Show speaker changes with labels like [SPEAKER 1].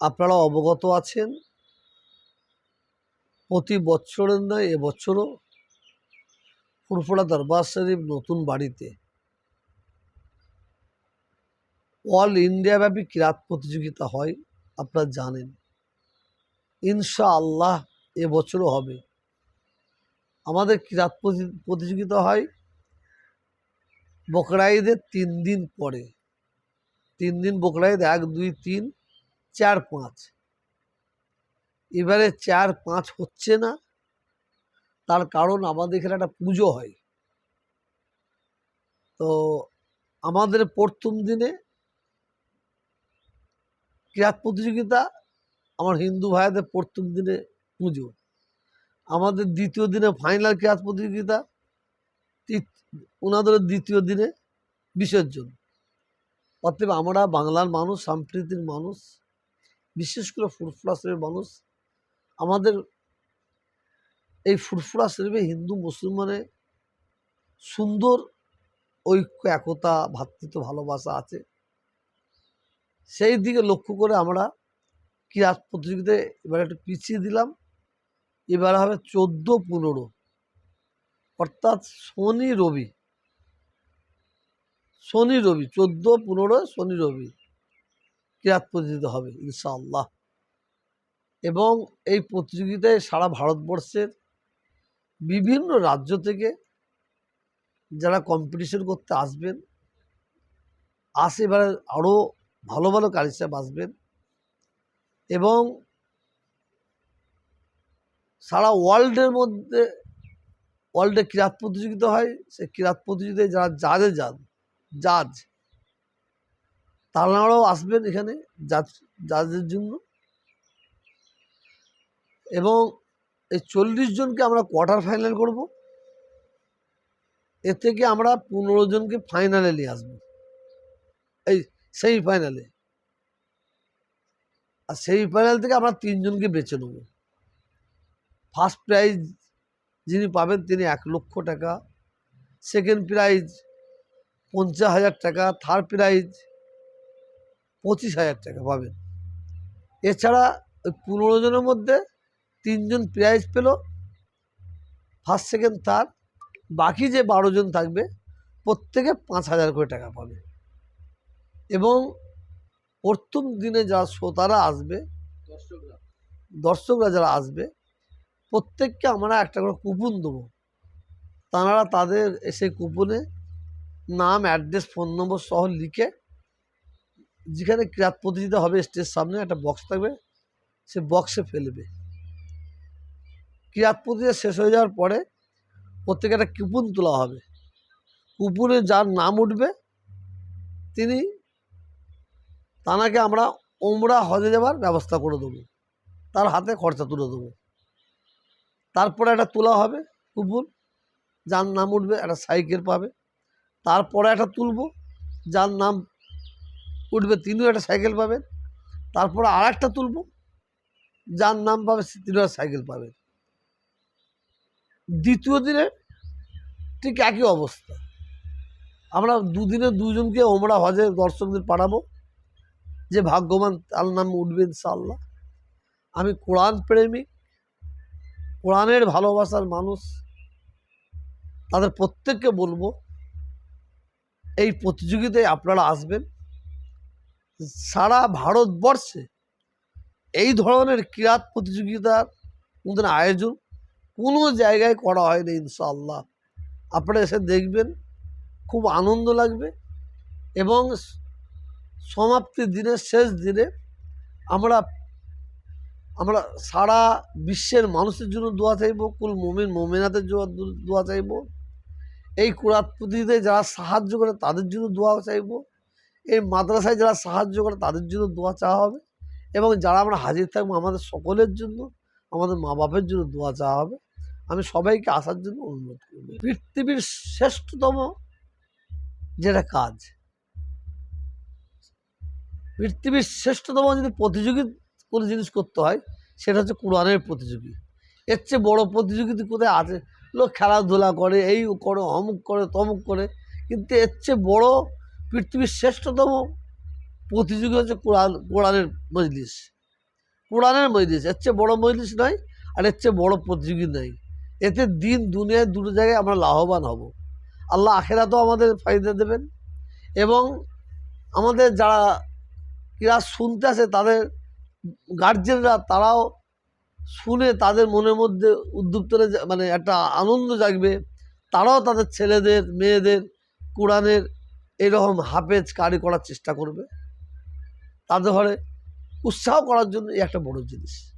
[SPEAKER 1] আপনারা অবগত আছেন? প্রতি বছরের নয় এবছরও ফুরফুরা দরবার শরীফ নতুন বাড়িতে। অল ইন্ডিয়াব্যাপী কিরাত প্রতিযোগিতা হয়, আপনারা জানেন। ইনশা আল্লাহ এবছরও হবে। আমাদের কিরাত প্রতি- প্রতিযোগিতা হয় বকরা ঈদের তিন দিন পরে। তিন দিন বকরা ঈদ এক, দুই, তিন চার পাঁচ এবারে চার পাঁচ হচ্ছে না, তার কারণ আমাদের এখানে একটা পুজো হয়। তো আমাদের প্রথম দিনে ক্রীড়া প্রতিযোগিতা, আমার হিন্দু ভাইদের প্রথম দিনে পুজো। আমাদের দ্বিতীয় দিনে ফাইনাল ক্রীড়া প্রতিযোগিতা ওনাদের দ্বিতীয় দিনে বিসর্জন। অতএব আমরা বাংলার মানুষ সম্প্রীতির মানুষ বিশেষ করে ফুরফুরা শরীফের মানুষ, আমাদের এই ফুরফুরা শরীফে হিন্দু, মুসলমানের সুন্দর ঐক্য, একতা ভ্রাতৃত্ব ভালোবাসা আছে। সেই দিকে লক্ষ্য করে আমরা ক্রীড়া প্রতিযোগিতায় এবার একটু পিছিয়ে দিলাম। এবার হবে চোদ্দ, পনেরো। অর্থাৎ শনি, রবি। শনি, রবি, চোদ্দ, পনেরো, শনি, রবি। ক্রীড়া প্রতিযোগিতা হবে, ইনশাআল্লাহ। এবং এই প্রতিযোগিতায় সারা ভারতবর্ষের বিভিন্ন রাজ্য থেকে যারা কম্পিটিশন করতে আসবেন, আসে এবারে আরও ভালো ভালো কারিসাপ আসবেন এবং সারা ওয়ার্ল্ডের মধ্যে ওয়ার্ল্ডে ক্রীড়া প্রতিযোগিতা হয়, সেই ক্রীড়া প্রতিযোগিতায় যারা জাজে যান, জাজ তারাও আসবেন এখানে জাজের জন্য। এবং এই চল্লিশ জনকে আমরা কোয়ার্টার ফাইনাল করব। এর থেকে আমরা পনেরো জনকে ফাইনালে নিয়ে আসব। এই সেমিফাইনালে। আর সেমিফাইনাল থেকে আমরা তিনজনকে বেছে নেব। ফার্স্ট প্রাইজ যিনি পাবেন তিনি এক লক্ষ টাকা। সেকেন্ড প্রাইজ পঞ্চাশ হাজার টাকা। থার্ড প্রাইজ পঁচিশ হাজার টাকা পাবেন। এছাড়া ওই পনেরো জনের মধ্যে তিনজন প্রাইজ পেল। ফার্স্ট সেকেন্ড থার্ড বাকি যে বারো জন থাকবে, প্রত্যেকে পাঁচ হাজার করে টাকা পাবে। এবং প্রথম দিনে যারা শ্রোতারা আসবে, দর্শকরা যারা আসবে, প্রত্যেককে আমরা একটা করে কুপন দেবো। তাঁরা তাদের এসে কুপনে নাম অ্যাড্রেস ফোন নম্বর সহ লিখে যেখানে ক্রীড়া প্রতিযোগিতা হবে স্টেজ সামনে একটা বক্স থাকবে, সে বক্সে ফেলবে। ক্রীড়া প্রতিযোগিতা শেষ হয়ে যাওয়ার পরে প্রত্যেকে একটা কুপন তোলা হবে। কুপনে যার নাম উঠবে, তিনি তানাকে আমরা ওমরা হজে যাওয়ার ব্যবস্থা করে দেবো। তার হাতে খরচা তুলে দেবো। তারপরে একটা তোলা হবে কুপন, যার নাম উঠবে, একটা সাইকেল পাবে। তারপরে একটা তুলবো, যার নাম উঠবে, তিনিও একটা সাইকেল পাবেন। তারপরে আর একটা তুলবো, যার নাম পাবে সে তিনিও সাইকেল পাবেন। দ্বিতীয় দিনে ঠিক একই অবস্থা। আমরা দুদিনে দুজনকে ওমরা হজে দর্শকদের পাঠাবো, যে ভাগ্যবান তার নাম উঠবে ইনশাআল্লাহ। আমি কোরআন প্রেমিক, কোরআনের ভালোবাসার মানুষ। তাদের প্রত্যেককে বলব, এই প্রতিযোগিতায় আপনারা আসবেন। সারা ভারতবর্ষে এই ধরনের ক্রীড়া প্রতিযোগিতার মতন আয়োজন কোনো জায়গায় করা হয়নি ইনশাল্লাহ আপনারা এসে দেখবেন, খুব আনন্দ লাগবে এবং সমাপ্তির দিনে, শেষ দিনে আমরা আমরা সারা বিশ্বের মানুষের জন্য দোয়া চাইব, কুল মমিন, মোমিনাতের জন্য দোয়া চাইব। এই কুরাত প্রতিযোগিতায় যারা সাহায্য করে তাদের জন্য দোয়া চাইব। এই মাদ্রাসায় যারা সাহায্য করে তাদের জন্য দোয়া চাওয়া হবে এবং যারা আমরা হাজির থাকব আমাদের সকলের জন্য, আমাদের মা বাপের জন্য দোয়া চাওয়া হবে। আমি সবাইকে আসার জন্য অনুরোধ করব। পৃথিবীর শ্রেষ্ঠতম যেটা কাজ, পৃথিবীর শ্রেষ্ঠতম যদি প্রতিযোগী কোনো জিনিস করতে হয়, সেটা হচ্ছে কোরআনের প্রতিযোগী। এর চেয়ে বড়ো প্রতিযোগিতা কোথায় আছে? লোক খেলাধুলা করে, এই করে, অমুক করে, তমুক করে, কিন্তু এর চেয়ে বড়ো পৃথিবীর শ্রেষ্ঠতম প্রতিযোগী হচ্ছে কোরআন, কোরআনের মজলিস। কোরআনের মজলিস, এর চেয়ে বড়ো মজলিস নয় আর এর চেয়ে বড়ো প্রতিযোগী নাই। এতে দিন দুনিয়ায় দুটো জায়গায় আমরা লাভবান হব। আল্লাহ আখেরাতেও আমাদের ফায়দা দেবেন এবং আমাদের যারা, এরা শুনতে আসে তাদের গার্জেনরা তারাও শুনে তাদের মনের মধ্যে উদ্যুক্তরে মানে একটা আনন্দ জাগবে। তারাও তাদের ছেলেদের, মেয়েদের, কোরআনের এরকম হাফেজ কারি করার চেষ্টা করবে। তাদের ঘরে উৎসাহ করার জন্য এই একটা বড় জিনিস।